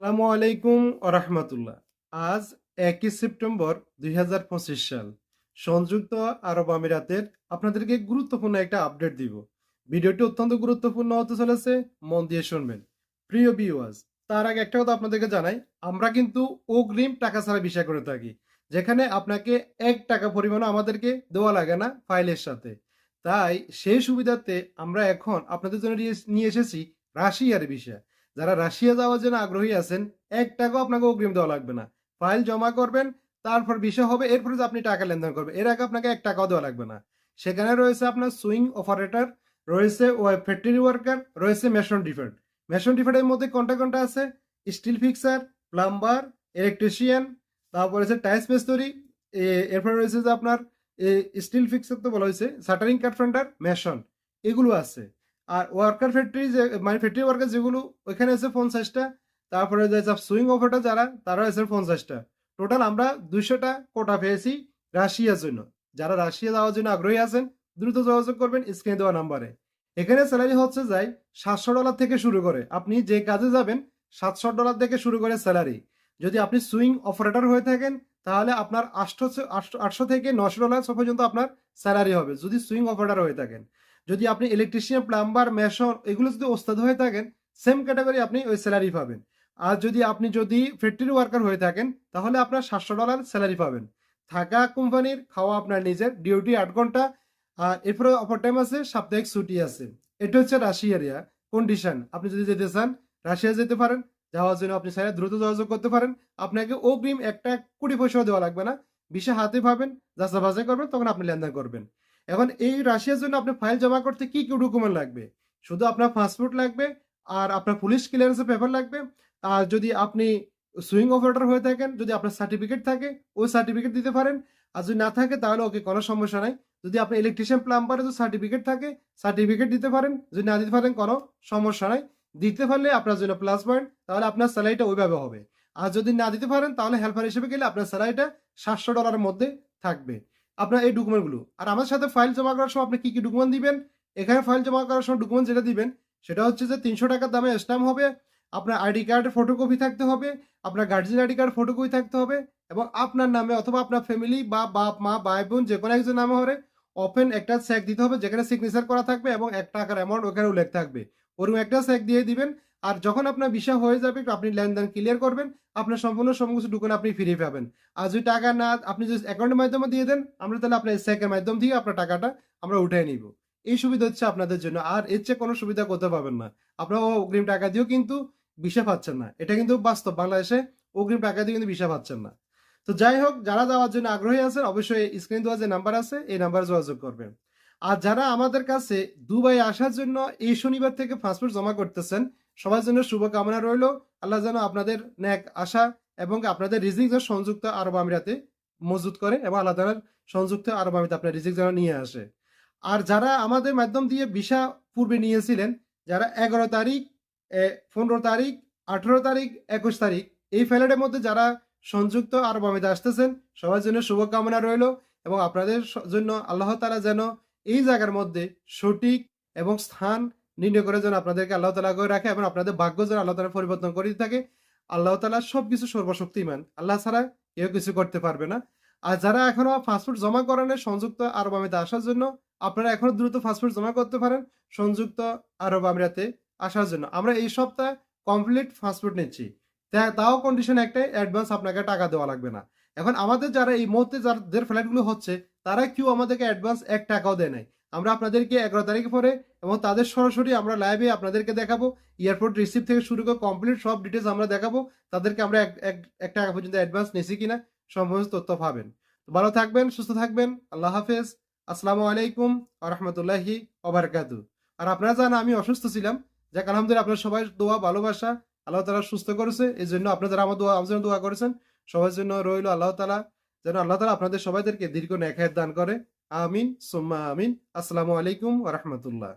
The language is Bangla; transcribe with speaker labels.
Speaker 1: আসসালামু আলাইকুম রহমতুল্লাহ। আজ একই সেপ্টেম্বর দুই হাজার পঁচিশ সাল। সংযুক্ত আরব আমিরাতের আপনাদেরকে গুরুত্বপূর্ণ একটা আপডেট দিব। ভিডিওটি অত্যন্ত গুরুত্বপূর্ণ হতে চলেছে, মন দিয়ে শুনবেন। প্রিয় বিওয়াজ তার আগে একটা কথা আপনাদেরকে জানাই, আমরা কিন্তু অগ্রিম টাকা ছাড়া বিষয় করে থাকি, যেখানে আপনাকে এক টাকা পরিমাণ আমাদেরকে দেওয়া লাগে না ফাইলের সাথে। তাই সেই সুবিধাতে আমরা এখন আপনাদের জন্য নিয়ে- নিয়ে এসেছি রাশিয়ার বিষয় যারা রাশিয়া যাওয়ার জন্য আগ্রহী আছেন, এক টাকাও আপনাকে অগ্রিম দেওয়া লাগবে না। ফাইল জমা করবেন, তারপর বিষয় হবে, এরপরে যে আপনি টাকা লেনদেন করবেন, এর আগে আপনাকে এক টাকাও দেওয়া লাগবে না। সেখানে রয়েছে আপনার সুইং অপারেটর, রয়েছে ফ্যাক্টরি ওয়ার্কার, রয়েছে মেশন ডিফেন্ট মেশন ডিফেন্টের মধ্যে কোনটা কোনটা আছে? স্টিল ফিক্সার, প্লাম্বার, ইলেকট্রিশিয়ান, তারপর রয়েছে টাইস মেস্তরি এরপরে রয়েছে যে আপনার স্টিল ফিক্সার তো বলা হয়েছে, শাটারিং কার্পেন্টার, মেশন, এগুলো আছে। আর ওয়ার্কার ফ্যাক্টরি যে মানে ফ্যাক্টরি ওয়ার্কার যেগুলো, ওইখানে আছে পঞ্চাশটা তারপরে যে সুইং অপারেটর যারা তারা আছে পঞ্চাশটা টোটাল আমরা দুইশোটা কোটা পেয়েছি রাশিয়ার জন্য। যারা রাশিয়া যাওয়ার জন্য আগ্রহী আছেন, দ্রুত যোগাযোগ করবেন স্ক্রিনে দেওয়া নাম্বারে। এখানে স্যালারি হচ্ছে যাই সাতশো ডলার থেকে শুরু করে। আপনি যে কাজে যাবেন, সাতশো ডলার থেকে শুরু করে স্যালারি যদি আপনি সুইং অপারেটর হয়ে থাকেন, তাহলে আপনার আটশো আটশো থেকে নশো ডলার পর্যন্ত আপনার স্যালারি হবে, যদি সুইং অপারেটর হয়ে থাকেন। যদি আপনি ইলেকট্রিশিয়ান প্লাম্বার মেশন এগুলো যদি ওস্তাদ হয়ে থাকেন সেম ক্যাটাগরি আপনি ওই স্যালারি পাবেন। আর যদি আপনি যদি ফ্যাক্টরি ওয়ার্কার হয়ে থাকেন, তাহলে আপনার সাতশো ডলার স্যালারি পাবেন। থাকা কোম্পানির, খাওয়া আপনার নিজের ডিউটি আট ঘণ্টা, আর এরপরে অপার টাইম আছে, সাপ্তাহিক ছুটি আছে। এটা হচ্ছে রাশিয়া এরিয়া কন্ডিশন আপনি যদি যেতে চান, রাশিয়া যেতে পারেন, যাওয়ার জন্য আপনি স্যার দ্রুত যোগাযোগ করতে পারেন। আপনাকে অগ্রিম একটা কোটি পয়সাও দেওয়া লাগবে না। বিষয় হাতে পাবেন যাচা বাছাই করবেন, তখন আপনি লেনদেন করবেন। এখন এই রাশিয়ার জন্য আপনি ফাইল জমা করতে কি কি ডকুমেন্ট লাগবে? শুধু আপনার পাসপোর্ট লাগবে আর আপনার পুলিশ ক্লিয়ারেন্সের পেপার লাগবে। আর যদি আপনি সুইং অপারেটর হয়ে থাকেন, যদি আপনার সার্টিফিকেট থাকে, ওই সার্টিফিকেট দিতে পারেন। আর যদি না থাকে, তাহলে ওকে কোনো সমস্যা নাই। যদি আপনি ইলেকট্রিশিয়ান প্লাম্বারের যদি সার্টিফিকেট থাকে সার্টিফিকেট দিতে পারেন। যদি না দিতে পারেন, কোনো সমস্যা নাই। দিতে পারলে আপনার জন্য প্লাস পয়েন্ট তাহলে আপনার স্যালারিটা ওইভাবে হবে। আর যদি না দিতে পারেন, তাহলে হেল্পার হিসেবে গেলে আপনার স্যালারিটা সাতশো ডলারের মধ্যে থাকবে। আপনার এই ডকুমেন্টগুলো আর আমার সাথে ফাইল জমা করার সময় আপনি কী কী ডকুমেন্ট দিবেন? এখানে ফাইল জমা করার সময় ডকুমেন্ট যেটা দিবেন, সেটা হচ্ছে যে তিনশো টাকার দামে স্ট্যাম্প হবে, আপনার আইডি কার্ডের ফটোকপি থাকতে হবে, আপনার গার্জিয়ান আইডি কার্ড ফটোকপি থাকতে হবে, এবং আপনার নামে অথবা আপনার ফ্যামিলি বা বাপ, মা, ভাই, বোন যে কোনো একজন নামে হলে ওপেন একটা চেক দিতে হবে, যেখানে সিগনেচার করা থাকবে এবং এক টাকার অ্যামাউন্ট ওখানে উল্লেখ থাকবে। ওরকম একটা চেক দিয়ে দিবেন আর যখন আপনার বিষয় হয়ে যাবে আপনি লেনদেন ক্লিয়ার করবেন, আপনার সম্পূর্ণ সমস্ত ডকুমেন্ট আপনি ফিরে পাবেন। আর যদি টাকা না, আপনি যদি অ্যাকাউন্টের মাধ্যমে দিয়ে দেন, আমরা তাহলে আপনার চেকের মাধ্যম দিয়ে আপনার টাকাটা আমরা উঠে নিব। এই সুবিধা হচ্ছে আপনাদের জন্য। আর এর চেয়ে কোনো সুবিধা করতে পারবেন না। আপনারা অগ্রিম টাকা দিয়েও কিন্তু ভিসা পাচ্ছেন না। এটা কিন্তু বাস্তব। বাংলাদেশে অগ্রিম টাকা দিয়ে কিন্তু ভিসা পাচ্ছেন না। তো যাই হোক, যারা যাওয়ার জন্য আগ্রহী আছেন, অবশ্যই স্ক্রিন দেওয়া যে নাম্বার আছে, এই নাম্বারে যোগাযোগ করবেন। আর যারা আমাদের কাছে দুবাই আসার জন্য এই শনিবার থেকে পাসপোর্ট জমা করতেছেন সবার জন্য শুভকামনা রইল। আল্লাহ যেন আপনাদের ন্যাক আশা এবং আপনাদের রিজিক যেন সংযুক্ত আরব আমিরাতে মজুত করে এবং আল্লাহ তালার সংযুক্ত আরব আমিরাতে আপনার রিজিক যেন নিয়ে আসে। আর যারা আমাদের মাধ্যম দিয়ে ভিসা পূর্বে নিয়েছিলেন, যারা এগারো তারিখ পনেরো তারিখ, আঠেরো তারিখ, একুশ তারিখ, এই ফ্লাইটের মধ্যে যারা সংযুক্ত আরব আমিরাতে আসতেছেন, সবার জন্য শুভকামনা রইল এবং আপনাদের জন্য আল্লাহ তালা যেন এই জায়গার মধ্যে সঠিক এবং স্থান নির্ণয় করে যেন আপনাদেরকে আল্লাহ তালা করে রাখে এবং আপনাদের ভাগ্য যেন আল্লাহ তালা পরিবর্তন করে দিতে থাকে। আল্লাহ তালা সব কিছু সর্বশক্তিমান। আল্লাহ ছাড়া কেউ কিছু করতে পারবে না। আর যারা এখনও পাসপোর্ট জমা করেন সংযুক্ত আরব আমিরাতে আসার জন্য, আপনারা এখনও দ্রুত পাসপোর্ট জমা করতে পারেন সংযুক্ত আরব আমিরাতে আসার জন্য। আমরা এই সপ্তাহে কমপ্লিট পাসপোর্ট নিচ্ছি। তাও কন্ডিশন একটাই অ্যাডভান্স আপনাকে টাকা দেওয়া লাগবে না। এখন আমাদের যারা এই মুহূর্তে যাদের ফ্লাইটগুলো হচ্ছে, তারা কেউ আমাদেরকে অ্যাডভান্স এক টাকাও দেয় নাই। আমরা আপনাদেরকে এগারো তারিখ পরে এবং তাদের সরাসরি আমরা লাইভে আপনাদেরকে দেখাবো এয়ারপোর্ট রিসিভ থেকে শুরু করে কমপ্লিট সব ডিটেলস আমরা দেখাবো, তাদেরকে আমরা এক টাকা পর্যন্ত অ্যাডভান্স নিয়েছি কিনা সমস্ত তথ্য পাবেন। ভালো থাকবেন, সুস্থ থাকবেন, আল্লাহ হাফেজ, আসসালামু আলাইকুম আরহামতুল্লাহি ওবরকাতু আর আপনারা জানেন আমি অসুস্থ ছিলাম, যাক আলহামদুলিল্লাহ আপনার সবাই দোয়া, ভালোবাসা আল্লাহ তালা সুস্থ করেছে এই জন্য আপনারা যারা আমার দোয়া, আমার জন্য দোয়া করেছেন, সবার জন্য রইল আল্লাহ তালা যেন আল্লাহ তালা আপনাদের সবাইদেরকে দীর্ঘ নেখায় দান করে। আমিন সোম্মা আমিন। আসসালামু আলাইকুম রহমতুল্লাহ।